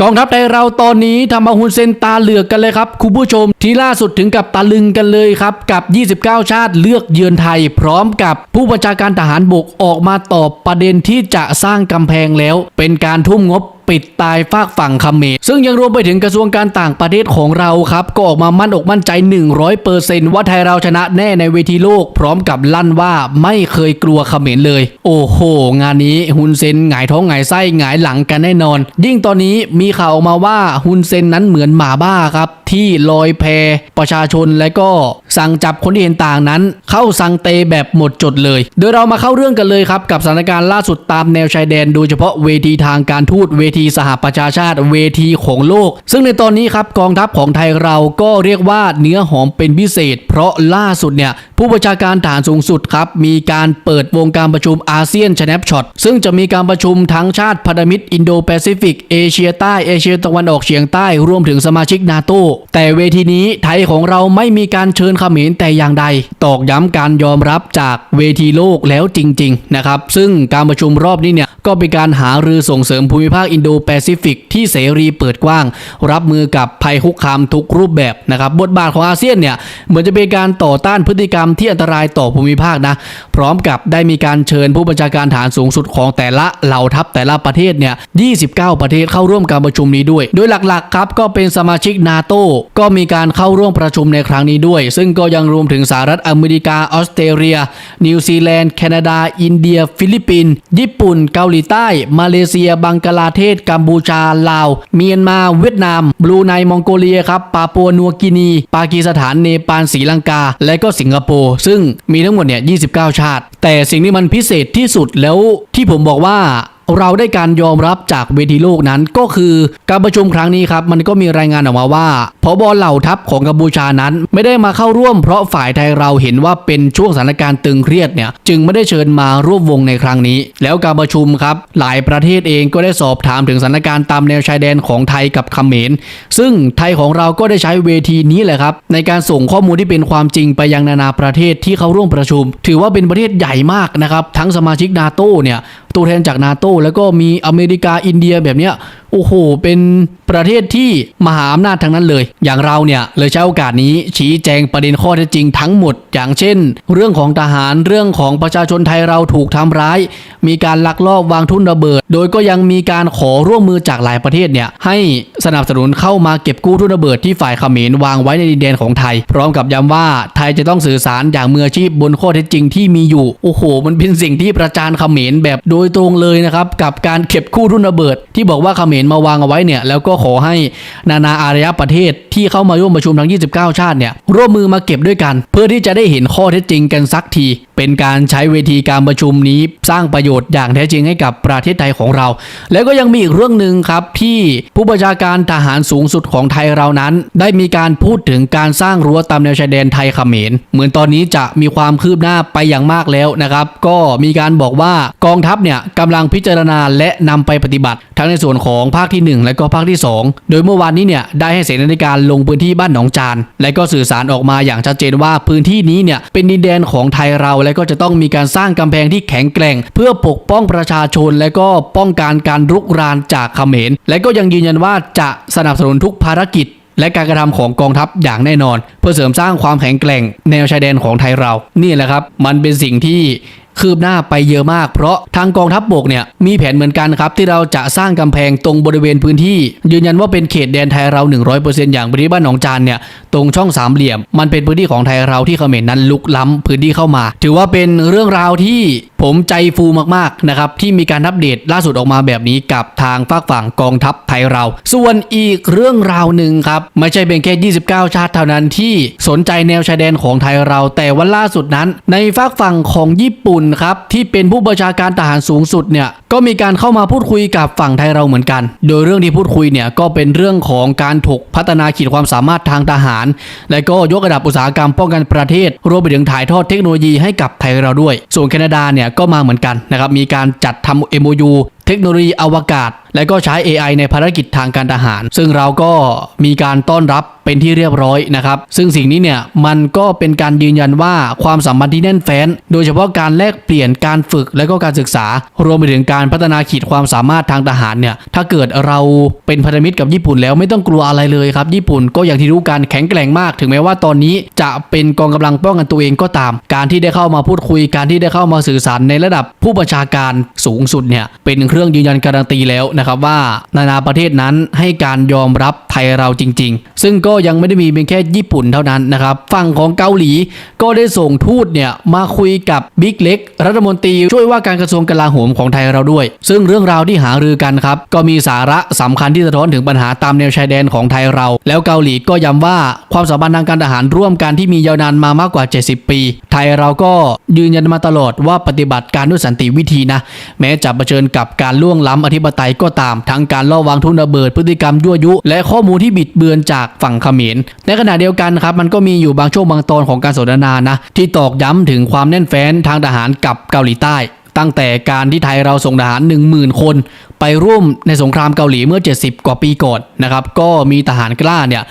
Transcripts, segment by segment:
กองทัพไทยเราตอนนี้ทำเอาฮุนเซนตาเหลือกกันเลยครับคุณผู้ชมที่ล่าสุดถึงกับตะลึงกันเลยครับ กับ 29 ชาติเลือกเยือนไทย พร้อมกับผู้บัญชาการทหารบกออกมาตอบประเด็นที่จะสร้างกำแพงแล้ว เป็นการทุ่มงบ ปิดตายฝากฝั่งเขมรซึ่งยังรวมไปถึงกระทรวงการต่างประเทศของเราครับ ก็ออกมามั่นอกมั่นใจ 100%ว่าไทยเราชนะแน่ในเวทีโลก พร้อมกับลั่นว่าไม่เคยกลัวเขมรเลย โอ้โห งานนี้ฮุนเซนหงายท้องหงายไส้หงายหลังกันแน่นอน ยิ่งตอนนี้มีข่าวออกมาว่าฮุนเซนนั้นเหมือนหมาบ้าครับที่ลอยแพประชาชนและก็สั่งจับคนที่เห็นต่างนั้น เข้าสังเตแบบหมดจดเลย โดยเรามาเข้าเรื่องกันเลยครับ กับสถานการณ์ล่าสุดตามแนวชายแดน โดยเฉพาะเวทีทางการทูตเวทีสหประชาชาติเวทีของโลก ซึ่งในตอนนี้ครับกองทัพของไทยเราก็เรียกว่าเนื้อหอมเป็นพิเศษ เพราะล่าสุดเนี่ยผู้บัญชาการฐานสูงสุดครับมีการเปิดวงการประชุมอาเซียนชแนปช็อตซึ่งจะมีการประชุมทั้งชาติพันธมิตรอินโดแปซิฟิกเอเชียใต้เอเชียตะวันออกเฉียงใต้รวมถึงสมาชิกนาโตแต่เวทีนี้ไทยของเราไม่มีการเชิญเขมรแต่อย่างใด ตอกย้ำการยอมรับจากเวทีโลกแล้วจริงๆนะครับซึ่งการประชุมรอบนี้เนี่ยก็เป็นการหารือส่งเสริมภูมิภาคอินโดแปซิฟิกที่เสรีเปิดกว้าง รับมือกับภัยคุกคามทุกรูปแบบนะครับบทบาทของอาเซียนเนี่ยเหมือนจะเป็นการต่อต้านพฤติกรรมที่อันตรายต่อภูมิภาคนะพร้อมกับได้มีการเชิญผู้บัญชาการฐานสูงสุดของแต่ละเหล่าทัพแต่ละประเทศเนี่ย 29 ประเทศเข้าร่วมการประชุมนี้ด้วย โดยหลักๆครับก็เป็นสมาชิกนาโตก็มีการเข้าร่วมประชุมในครั้งนี้ด้วย ซึ่งก็ยังรวมถึงสหรัฐอเมริกาออสเตรเลีย นิวซีแลนด์ แคนาดา อินเดีย ฟิลิปปินส์ญี่ปุ่น เกาหลีใต้ มาเลเซีย บังกลาเทศ กัมพูชา ลาว เมียนมา เวียดนาม บรูไน มองโกเลียครับ ปาปัวนัวกินี ปากีสถาน เนปาล ศรีลังกา และก็สิงคโปร์ ซึ่งมีทั้งหมดเนี่ย 29 ชาติ แต่สิ่งที่มันพิเศษที่สุดแล้วที่ผมบอกว่า เราได้การยอมรับจากเวทีโลกนั้นก็คือการประชุมครั้งนี้ครับมันก็มีรายงานออกมาว่าพบเหล่าทัพของกัมพูชานั้น ไม่ได้มาเข้าร่วมเพราะฝ่ายไทยเราเห็นว่าเป็นช่วงสถานการณ์ตึงเครียดเนี่ยจึงไม่ได้เชิญมาร่วมวงในครั้งนี้ แล้วการประชุมครับ หลายประเทศเองก็ได้สอบถามถึงสถานการณ์ตามแนวชายแดนของไทยกับเขมร ซึ่งไทยของเราก็ได้ใช้เวทีนี้แหละครับในการส่งข้อมูลที่เป็นความจริงไปยังนานาประเทศที่เข้าร่วมประชุม ถือว่าเป็นประเทศใหญ่มากนะครับทั้งสมาชิกนาโตเนี่ย ตัวแทนจากนาโตแล้วก็มีอเมริกาอินเดียแบบเนี้ยโอ้โห เป็นประเทศที่มหาอำนาจทั้งนั้นเลย อย่างเราเนี่ยเลยใช้โอกาสนี้ชี้แจงประเด็นข้อเท็จจริงทั้งหมด อย่างเช่น เรื่องของทหารเรื่องของประชาชนไทยเราถูกทำร้าย มีการลักลอบวางทุ่นระเบิด โดยก็ยังมีการขอร่วมมือจากหลายประเทศเนี่ยให้สนับสนุนเข้ามาเก็บกู้ทุ่นระเบิดที่ฝ่ายเขมรวางไว้ในดินแดนของไทย พร้อมกับย้ำว่าไทยจะต้องสื่อสารอย่างมืออาชีพบนข้อเท็จจริงที่มีอยู่โอ้โห มันเป็นสิ่งที่ประจานเขมรแบบโดยตรงเลยนะครับกับการเก็บกู้ทุ่นระเบิด ที่บอกว่าเขมรมาวางเอาไว้เนี่ยแล้วก็ขอให้นานาอารยประเทศที่เข้ามาร่วมประชุมทั้ง 29 ชาติเนี่ยร่วมมือมาเก็บด้วยกัน เพื่อที่จะได้เห็นข้อเท็จจริงกันสักที เป็นการใช้เวทีการประชุมนี้สร้างประโยชน์อย่างแท้จริงให้กับประเทศไทยของเรา แล้วก็ยังมีอีกเรื่องหนึ่งครับที่ผู้บัญชาการทหารสูงสุดของไทยเรานั้น ได้มีการพูดถึงการสร้างรั้วตามแนวชายแดนไทยเขมร เหมือนตอนนี้จะมีความคืบหน้าไปอย่างมากแล้วนะครับ ก็มีการบอกว่ากองทัพเนี่ยกำลังพิจารณาและนำไปปฏิบัติ ทั้งในส่วนของภาคที่ 1 และก็ภาคที่ 2 โดยเมื่อวานนี้เนี่ยได้ให้เสนาธิการลงพื้นที่บ้านหนองจาน และก็สื่อสารออกมาอย่างชัดเจนว่าพื้นที่นี้เนี่ยเป็นดินแดนของไทยเราและก็จะต้องมีการสร้างกำแพงที่แข็งแกร่ง เพื่อปกป้องประชาชน และก็ป้องกันการรุกรานจากเขมร และก็ยังยืนยันว่าจะสนับสนุนทุกภารกิจและการกระทำของกองทัพอย่างแน่นอน เพื่อเสริมสร้างความแข็งแกร่งแนวชายแดนของไทยเรา นี่แหละครับ มันเป็นสิ่งที่คืบหน้าไปเยอะมาก เพราะทางกองทัพบบกเนี่ยมีแผนเหมือนกันครับ ที่เราจะสร้างกำแพงตรงบริเวณพื้นที่ ยืนยันว่าเป็นเขตแดนไทยเรา 100%อย่างพื้นที่บ้านหนองจานเนี่ย ตรงช่องสามเหลี่ยม มันเป็นพื้นที่ของไทยเราที่เขมรนั้นลุกล้ำพื้นที่เข้ามา ถือว่าเป็นเรื่องราวที่ผมใจฟูมากๆนะครับที่มีการอัปเดตล่าสุดออกมาแบบนี้กับทางฝากฝั่งกองทัพไทยเรา ส่วนอีกเรื่องราวหนึ่งครับไม่ใช่เป็นแค่ 29 ชาติเท่านั้นที่สนใจแนวชายแดนของไทยเรา แต่วันล่าสุดนั้น ในฝากฝั่งของญี่ปุ่นครับที่เป็นผู้บัญชาการทหารสูงสุดเนี่ยก็มีการเข้ามาพูดคุยกับฝั่งไทยเราเหมือนกัน โดยเรื่องที่พูดคุยเนี่ยก็เป็นเรื่องของการถกพัฒนาขีดความสามารถทางทหารและก็ยกระดับอุตสาหกรรมป้องกันประเทศ รวมไปถึงถ่ายทอดเทคโนโลยีให้กับไทยเราด้วย ส่วนแคนาดาเนี่ยก็มาเหมือนกันนะครับมีการจัดทำ MOU เทคโนโลยีอวกาศ และก็ใช้ AI ในภารกิจทางการทหาร ซึ่งเราก็มีการต้อนรับเป็นที่เรียบร้อยนะครับ ซึ่งสิ่งนี้เนี่ยมันก็เป็นการยืนยันว่าความสัมพันธ์ที่แน่นแฟ้น โดยเฉพาะการแลกเปลี่ยนการฝึกและก็การศึกษา รวมไปถึงการพัฒนาขีดความสามารถทางทหารเนี่ยถ้าเกิดเราเป็นพันธมิตรกับญี่ปุ่นแล้วไม่ต้องกลัวอะไรเลยครับ ญี่ปุ่นก็อย่างที่รู้กันแข็งแกร่งมาก ถึงแม้ว่าตอนนี้จะเป็นกองกำลังป้องกันตัวเองก็ตาม การที่ได้เข้ามาพูดคุยการที่ได้เข้ามาสื่อสารในระดับผู้บัญชาการสูงสุดเนี่ยเป็นเครื่องยืนยันการันตีแล้วนะครับว่านานาประเทศนั้นให้การยอมรับไทยเราจริง ๆ ซึ่งก็ยังไม่ได้มีเพียงแค่ญี่ปุ่นเท่านั้นนะครับฝั่งของเกาหลีก็ได้ส่งทูตเนี่ยมาคุยกับบิ๊กเล็ก รัฐมนตรีช่วยว่าการกระทรวงกลาโหมของไทยเราด้วย ซึ่งเรื่องราวที่หารือกันครับก็มีสาระสำคัญที่สะท้อนถึงปัญหาตามแนวชายแดนของไทยเรา แล้วเกาหลีก็ย้ำว่าความสัมพันธ์ทางการทหารร่วมกันที่มียาวนานมามากกว่า 70 ปี ไทยเราก็ยืนยันมาตลอดว่าปฏิบัติการด้วยสันติวิธีนะ แม้จะเผชิญกับการการล่วงล้ำอธิปไตยก็ตาม ทั้งการล่อวางทุนระเบิดพฤติกรรมยั่วยุ และข้อมูลที่บิดเบือนจากฝั่งเขมร ในขณะเดียวกันครับมันก็มีอยู่บางช่วงบางตอนของการสนทนานะที่ตอกย้ำถึงความแน่นแฟ้นทางทหารกับเกาหลีใต้ ตั้งแต่การที่ไทยเราส่งทหาร 10,000 คน ไปร่วมในสงครามเกาหลีเมื่อ 70 กว่าปีก่อนนะครับก็มีทหารกล้าเนี่ย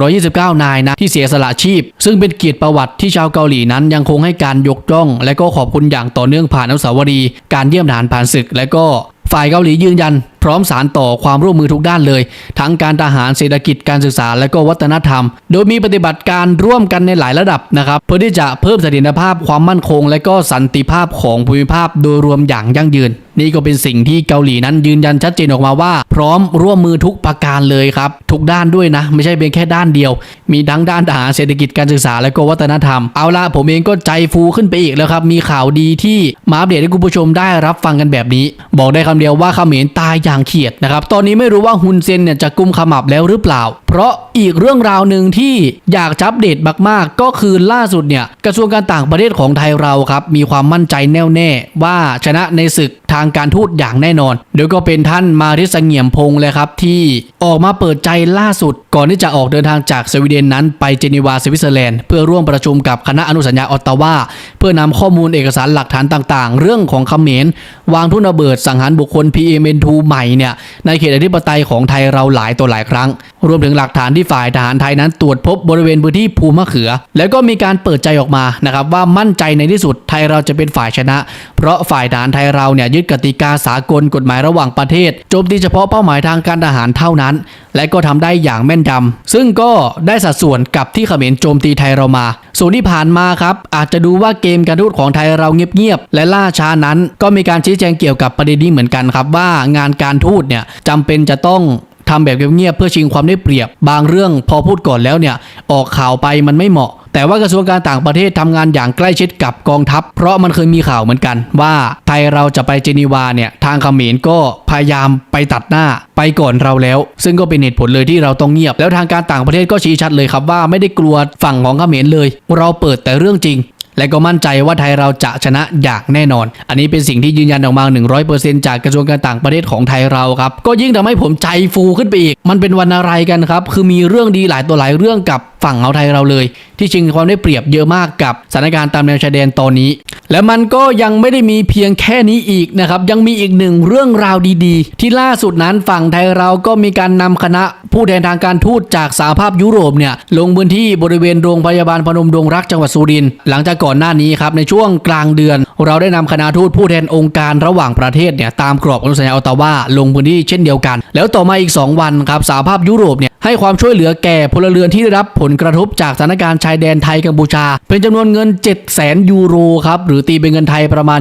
129 นายนะที่เสียสละชีพ ซึ่งเป็นเกียรติประวัติที่ชาวเกาหลีนั้นยังคงให้การยกย่อง และก็ขอบคุณอย่างต่อเนื่องผ่านอนุสาวรีย์การเยี่ยมทหารผ่านศึก และก็ฝ่ายเกาหลียืนยัน พร้อมสารต่อความร่วมมือทุกด้านเลย ทั้งการทหารเศรษฐกิจการศึกษาและก็วัฒนธรรม โดยมีปฏิบัติการร่วมกันในหลายระดับนะครับเพื่อที่จะเพิ่มเสถียรภาพความมั่นคง และก็สันติภาพของภูมิภาคโดยรวมอย่างยั่งยืน นี่ก็เป็นสิ่งที่เกาหลีนั้นยืนยันชัดเจนออกมาว่า พร้อมร่วมมือทุกประการเลยครับ ทุกด้านด้วยนะ ไม่ใช่เพียงแค่ด้านเดียว มีทั้งด้านทหารเศรษฐกิจการศึกษาและก็วัฒนธรรม เอาละผมเองก็ใจฟูขึ้นไปอีกแล้วครับ มีข่าวดีที่มาอัปเดตให้คุณผู้ชมได้รับฟังกันแบบนี้ บอกได้คำเดียวว่าเขมรตายอย่างเขียดนะครับตอนนี้ไม่รู้ว่าฮุนเซนเนี่ยจะกุมขมับแล้วหรือเปล่า เพราะอีกเรื่องราวหนึ่งที่อยากจะอัปเดตมากๆ ก็คือล่าสุดเนี่ยกระทรวงการต่างประเทศของไทยเราครับมีความมั่นใจแน่วแน่ว่าชนะในศึก ทางการทูตอย่างแน่นอน เดียวก็เป็นท่านมาริสเงียมพงษ์เลยครับที่ออกมาเปิดใจล่าสุดก่อนที่จะออกเดินทางจากสวีเดนนั้นไปเจนีวาสวิตเซอร์แลนด์เพื่อร่วมประชุมกับคณะอนุสัญญาออตตาวาเพื่อนำข้อมูลเอกสารหลักฐานต่างๆ เรื่องของเขมรวางทุนระเบิดสังหารบุคคล PMN2 ใหม่เนี่ยในเขตอธิปไตยของไทยเราหลายตัวหลายครั้ง รวมถึงหลักฐานที่ฝ่ายทหารไทยนั้นตรวจพบบริเวณพื้นที่ภูมะเขือ แล้วก็มีการเปิดใจออกมานะครับว่ามั่นใจในที่สุดไทยเราจะเป็นฝ่ายชนะ เพราะฝ่ายทหารไทยเราเนี่ยยึดกติกาสากลกฎหมายระหว่างประเทศโจมตีเฉพาะเป้าหมายทางการทหารเท่านั้น และก็ทำได้อย่างแม่นยำซึ่งก็ได้สัดส่วนกับที่เขมรโจมตีไทยเรามา ส่วนที่ผ่านมาครับ อาจจะดูว่าเกมการทูตของไทยเราเงียบๆและล่าช้านั้น ก็มีการชี้แจงเกี่ยวกับประเด็นนี้เหมือนกันครับ ว่างานการทูตเนี่ยจำเป็นจะต้องทำแบบเงียบๆเพื่อชิงความได้เปรียบ บางเรื่องพอพูดก่อนแล้วเนี่ยออกข่าวไปมันไม่เหมาะ แต่ว่ากระทรวงการต่างประเทศทำงานอย่างใกล้ชิดกับกองทัพ เพราะมันเคยมีข่าวเหมือนกัน ว่าไทยเราจะไปเจนีวาเนี่ยทางเขมรก็พยายามไปตัดหน้าไปก่อนเราแล้ว ซึ่งก็เป็นเหตุผลเลยที่เราต้องเงียบ แล้วทางการต่างประเทศก็ชี้ชัดเลยครับว่าไม่ได้กลัวฝั่งของเขมรเลย เราเปิดแต่เรื่องจริงและก็มั่นใจว่าไทยเราจะชนะอย่างแน่นอน อันนี้เป็นสิ่งที่ยืนยันออกมา 100%จากกระทรวงการต่างประเทศของไทยเราครับ ก็ยิ่งทำให้ผมใจฟูขึ้นไปอีก มันเป็นวันอะไรกันครับ คือมีเรื่องดีหลายตัวหลายเรื่องกับ ฝั่งเอาไทยเราเลย ที่ชิงความได้เปรียบเยอะมากกับสถานการณ์ตามแนวชายแดนตอนนี้ และมันก็ยังไม่ได้มีเพียงแค่นี้อีกนะครับยังมีอีกหนึ่งเรื่องราวดีๆ ที่ล่าสุดนั้นฝั่งไทยเราก็มีการนำคณะผู้แทนทางการทูตจากสหภาพยุโรปเนี่ยลงพื้นที่บริเวณโรงพยาบาลพนมดงรักจังหวัดสุรินทร์หลังจากก่อนหน้านี้ครับในช่วงกลางเดือน เราได้นำคณะทูตผู้แทนองค์การระหว่างประเทศเนี่ยตามกรอบอนุสัญญาออตตาวาลงพื้นที่เช่นเดียวกัน แล้วต่อมาอีก 2 วันครับสหภาพยุโรปเนี่ย ให้ความช่วยเหลือแก่พลเรือนที่ได้รับผลกระทบจากสถานการณ์ชายแดนไทยกัมพูชา เป็นจำนวนเงิน7 0 0 0 0 0ยูโรครับหรือตีเป็นเงินไทยประมาณ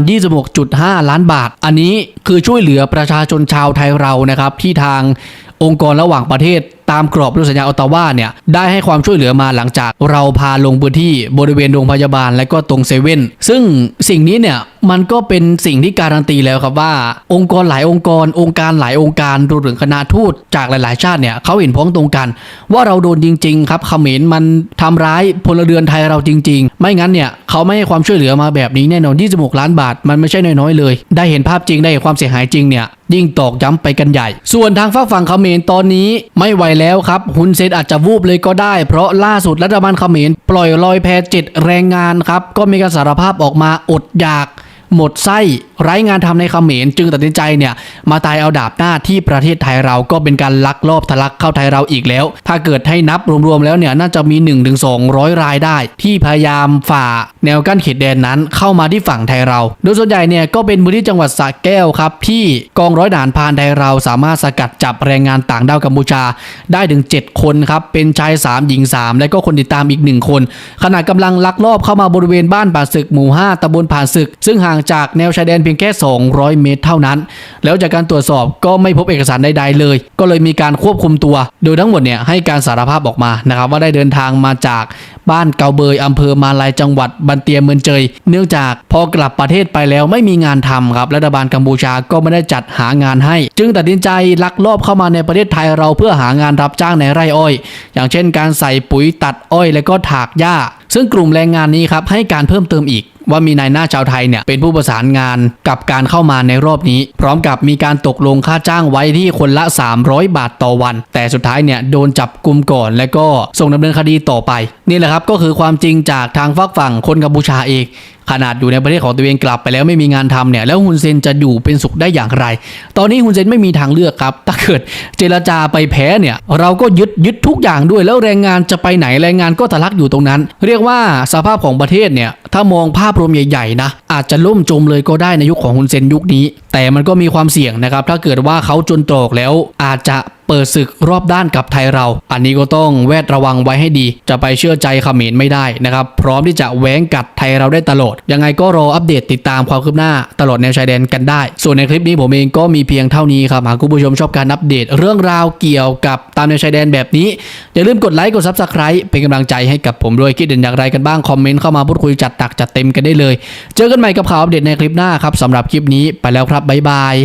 26.5 ล้านบาท อันนี้คือช่วยเหลือประชาชนชาวไทยเรานะครับที่ทางองค์กรระหว่างประเทศ ตามกรอบอนุสัญญาออตตาวาเนี่ยได้ให้ความช่วยเหลือมาหลังจากเราพาลงพื้นที่บริเวณโรงพยาบาลและก็ตรงเซเว่นซึ่งสิ่งนี้เนี่ยมันก็เป็นสิ่งที่การันตีแล้วครับว่า องค์กรหลายองค์กร องค์การหลายองค์การรวมถึงคณะทูตจากหลาย ๆ ชาติเนี่ยเขาเห็นพ้องตรงกัน ว่าเราโดนจริง ๆ ครับเขมรมันทำร้ายพลเรือนไทยเราจริง ๆ ไม่งั้นเนี่ยเขาไม่ให้ความช่วยเหลือมาแบบนี้แน่นอน 26 ล้านบาท มันไม่ใช่น้อย ๆ เลย ได้เห็นภาพจริงได้เห็นความเสียหายจริงเนี่ยยิ่งตอกย้ำไปกันใหญ่ ส่วนทางฝั่งฝั่งเขมรตอนนี้ไม่ไหวแล้วครับฮุนเซนอาจจะวูบเลยก็ได้ เพราะล่าสุดรัฐบาลเขมรปล่อยลอยแพเจ็ดแรงงานครับก็มีการสารภาพออกมาอดอยาก หมดไส้ไร้งานทำในเขมรจึงตัดสินใจเนี่ยมาตายเอาดาบหน้าที่ประเทศไทยเราก็เป็นการลักลอบทะลักเข้าไทยเราอีกแล้ว ถ้าเกิดให้นับรวมๆแล้วเนี่ยน่าจะมี 1-200 รายได้ ที่พยายามฝ่าแนวกั้นเขตแดนนั้นเข้ามาที่ฝั่งไทยเรา โดยส่วนใหญ่เนี่ยก็เป็นพื้นที่จังหวัดสระแก้วครับที่กองร้อยด่านพานไทยเราสามารถสกัดจับแรงงานต่างด้าวกัมพูชาได้ถึง 7 คนครับเป็นชาย 3 หญิง 3 และก็คนติดตามอีก 1 คน ขณะกำลังลักลอบเข้ามาบริเวณบ้านป่าศึกหมู่ 5ตำบลผ่านศึก ซึ่งห่างจากแนวชายแดนเพียงแค่ 200 เมตรเท่านั้น แล้วจากการตรวจสอบก็ไม่พบเอกสารใดๆเลย ก็เลยมีการควบคุมตัว โดยทั้งหมดเนี่ยให้การสารภาพออกมานะครับว่าได้เดินทางมาจากบ้านเกาเบยอำเภอมาลายจังหวัดบันเตียเมืองเจย เนื่องจากพอกลับประเทศไปแล้วไม่มีงานทำครับรัฐบาลกัมพูชาก็ไม่ได้จัดหางานให้ จึงตัดสินใจลักลอบเข้ามาในประเทศไทยเราเพื่อหางานรับจ้างในไร่อ้อย อย่างเช่น การใส่ปุ๋ยตัดอ้อย และก็ถากหญ้า ซึ่งกลุ่มแรงงานนี้ครับให้การเพิ่มเติมอีก ว่ามีนายหน้าชาวไทยเนี่ยเป็นผู้ประสานงานกับการเข้ามาในรอบนี้ พร้อมกับมีการตกลงค่าจ้างไว้ที่คนละ 300 บาทต่อวัน แต่สุดท้ายเนี่ยโดนจับกลุ่มก่อนและก็ส่งดำเนินคดีต่อไป นี่แหละครับก็คือความจริงจากทางฝักฝั่งคนกัมพูชาเอง ขนาดอยู่ในประเทศของตัวเองกลับไปแล้วไม่มีงานทำเนี่ยแล้วฮุนเซนจะอยู่เป็นสุขได้อย่างไร ตอนนี้ฮุนเซนไม่มีทางเลือกครับ ถ้าเกิดเจรจาไปแพ้เนี่ยเราก็ยึดยึดทุกอย่างด้วย แล้วแรงงานจะไปไหนแรงงานก็ทะลักอยู่ตรงนั้น เรียกว่าสภาพของประเทศเนี่ยถ้ามองภาพรวมใหญ่ๆนะอาจจะล่มจมเลยก็ได้ในยุคของฮุนเซนยุคนี้แต่มันก็มีความเสี่ยงนะครับ ถ้าเกิดว่าเขาจนตรอกแล้วอาจจะเปิดศึกรอบด้านกับไทยเรา อันนี้ก็ต้องแวดระวังไว้ให้ดี จะไปเชื่อใจเขมรไม่ได้นะครับ พร้อมที่จะแหวงกัดไทยเราได้ตลอด ยังไงก็รออัปเดตติดตามความคืบหน้าตลอดแนวชายแดนกันได้ ส่วนในคลิปนี้ผมเองก็มีเพียงเท่านี้ครับ หากคุณผู้ชมชอบการอัปเดตเรื่องราวเกี่ยวกับตามแนวชายแดนแบบนี้ อย่าลืมกดไลค์กดซับสไคร b ์เป็นกำลังใจให้กับผมด้วยคิดเห็นอย่างไรกันบ้างคอมเมนต์เข้ามาพูดคุยจัดตักจัดเต็มกันได้เลย เจอกันใหม่กับข่าวอัปเดตในคลิปหน้าครับสำหรับคลิปนี้ไปแล้วครับบ๊ายบาย